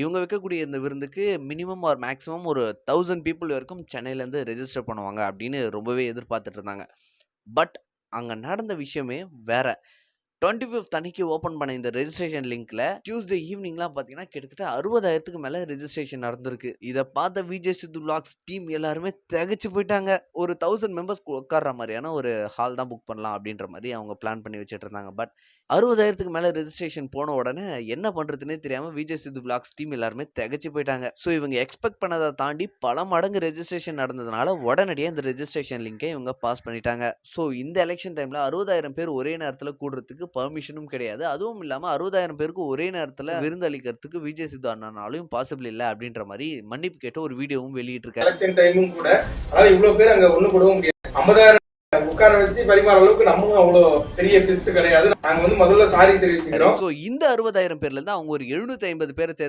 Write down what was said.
இவங்க வைக்கக்கூடிய இந்த விருந்துக்கு மினிமம் ஆர் மேக்ஸிமம் ஒரு 1000 பீப்பிள் வரைக்கும் சென்னையிலேருந்து ரெஜிஸ்டர் பண்ணுவாங்க அப்படின்னு ரொம்பவே எதிர்பார்த்துட்டு இருந்தாங்க. பட் அங்க நடந்த விஷயமே வேற. 25த் அன்னைக்கு ஓப்பன் பண்ண இந்த ரெஜிஸ்ட்ரேஷன் லிங்க்ல டியூஸ்டே ஈவினிங்லாம் பார்த்தீங்கன்னா, கிட்டத்தட்ட அறுபதாயிரத்துக்கு மேலே ரெஜிஸ்ட்ரேஷன் நடந்திருக்கு. இதை பார்த்த விஜய் சித்து பிளாக்ஸ் டீம் எல்லாருமே திகச்சு போயிட்டாங்க. ஒரு தௌசண்ட் மெம்பர்ஸ் உட்கார்ற மாதிரியான ஒரு ஹால் தான் புக் பண்ணலாம் அப்படின்ற மாதிரி அவங்க பிளான் பண்ணி வச்சுட்டு இருந்தாங்க. பட் அறுபதாயிரத்துக்கு மேலே ரெஜிஸ்ட்ரேஷன் போன உடனே என்ன பண்ணுறதுனே தெரியாமல் விஜய் சித்து பிளாக்ஸ் டீம் எல்லாருமே திகச்சு போயிட்டாங்க. ஸோ இவங்க எக்ஸ்பெக்ட் பண்ணதை தாண்டி பல மடங்கு ரெஜிஸ்ட்ரேஷன் நடந்ததுனால உடனடியாக இந்த ரெஜிஸ்ட்ரேஷன் லிங்கை இவங்க பாஸ் பண்ணிட்டாங்க. ஸோ இந்த எலெக்ஷன் டைமில் அறுபதாயிரம் பேர் ஒரே நேரத்தில் கூடுறதுக்கு பெர்மிஷனும் கிடையாது. அதுவும் இல்லாம 60,000 பேருக்கு ஒரே நேரத்துல விருந்து அளிக்கிறதுக்கு விஜய் சித்து அண்ணனாலயும் பாசிபிள் இல்ல அப்படின்ற மாரி மன்னிப்பு கேட்டு ஒரு வீடியோவும் வெளியிட்டிருக்காரு. கூட அதனால இவ்வளவு பேர் அங்க ஒண்ணு கூடவும் முடியாது 50,000 உட்கார வச்சு பரிமாற அளவுக்கு நம்மளும் அவ்வளவு பெரிய பிஸ்ட் கிடையாது நாங்க வந்து முதல்ல சாரி தெரிவிச்சுக்கிறோம் இந்த 60,000 பேர்ல இருந்து அவங்க ஒரு 750 பேர தேர்ந்து